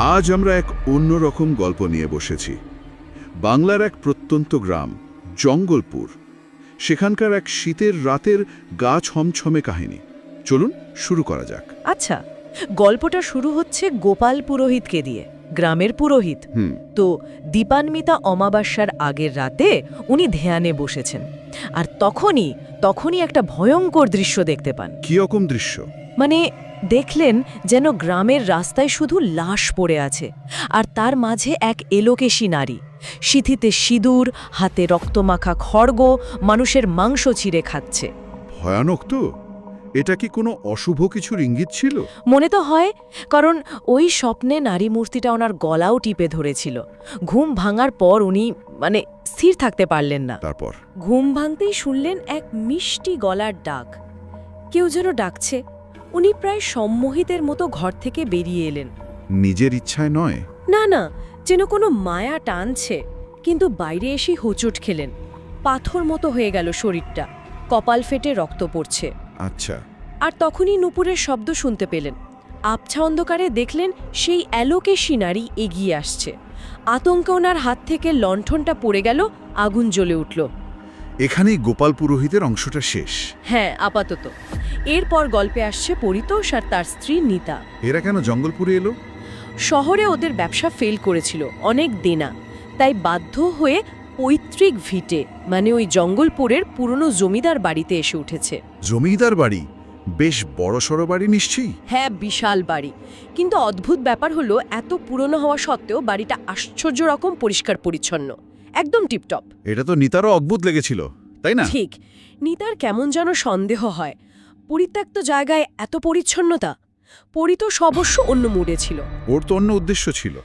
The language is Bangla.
আজ আমরা এক অন্যরকম গল্প নিয়ে বসেছি। বাংলার এক প্রত্যন্ত গ্রাম জঙ্গলপুর। সেখানকার এক শীতের রাতের গা ছমছমে কাহিনী। চলুন শুরু করা যাক। আচ্ছা গল্পটা শুরু হচ্ছে গোপাল পুরোহিতকে দিয়ে গ্রামের পুরোহিত। হুম। তো দীপান্বিতা অমাবস্যার আগের রাতে উনি ধ্যানে বসেছেন। আর তখনই তখনই একটা ভয়ঙ্কর দৃশ্য দেখতে পান। কি রকম দৃশ্য? মানে দেখলেন যেন গ্রামের রাস্তায় শুধু লাশ পড়ে আছে আর তার মাঝে এক এলোকেশী নারী। সিথিতে সিঁদুর হাতে রক্তমাখা খড়গ মানুষের মাংস ছিঁড়ে খাচ্ছে। ভয়ানক তো। এটা কি কোনো অশুভ কিছুর ইঙ্গিত ছিল? মনে তো হয় কারণ ওই স্বপ্নে নারী মূর্তিটা ওনার গলাও টিপে ধরেছিল। ঘুম ভাঙার পর উনি মানে স্থির থাকতে পারলেন না। তারপর? ঘুম ভাঙতেই শুনলেন এক মিষ্টি গলার ডাক। কেউ যেন ডাকছে। উনি প্রায় সম্মোহিতের মতো ঘর থেকে বেরিয়ে এলেন। নিজের ইচ্ছায় নয়? না না যেন কোনো মায়া টানছে কিন্তু বাইরে এসে হোঁচট খেলেন। পাথর মতো হয়ে গেল শরীরটা কপাল ফেটে রক্ত পড়ছে। আচ্ছা। আর তখনই নুপুরের শব্দ শুনতে পেলেন। আবছা অন্ধকারে দেখলেন সেই অ্যালোকেশী নারী এগিয়ে আসছে। আতঙ্কে ওনার হাত থেকে লণ্ঠনটা পড়ে গেল আগুন জ্বলে উঠল। এখানেই গোপাল পুরোহিতের অংশটা শেষ। হ্যাঁ আপাতত। এরপর গল্পে আসছে পরিতোষ আর তার স্ত্রী নিতা। এরা কেন জঙ্গলপুরে এলো? শহরে ওদের ব্যবসা ফেল করেছিল অনেক দেনা। তাই বাধ্য হয়ে পৈতৃক ভিটে মানে ওই জঙ্গলপুরের পুরনো জমিদার বাড়িতে এসে উঠেছে। জমিদার বাড়ি? বেশ বড়সড় বাড়ি নিশ্চয়ই? হ্যাঁ বিশাল বাড়ি। কিন্তু অদ্ভুত ব্যাপার হলো এত পুরনো হওয়া সত্ত্বেও বাড়িটা আশ্চর্য রকম পরিষ্কার পরিচ্ছন্ন একদম টিপটপ। এটা তো নিতারও অদ্ভুত লেগেছিল তাই না? ঠিক। নিতার কেমন যেন সন্দেহ হয়। পরিত্যক্ত জায়গায় এত পরিচ্ছন্নতা পরিতোষ অবশ্য অন্য মুডে ছিল। ওর তো অন্য উদ্দেশ্য ছিল।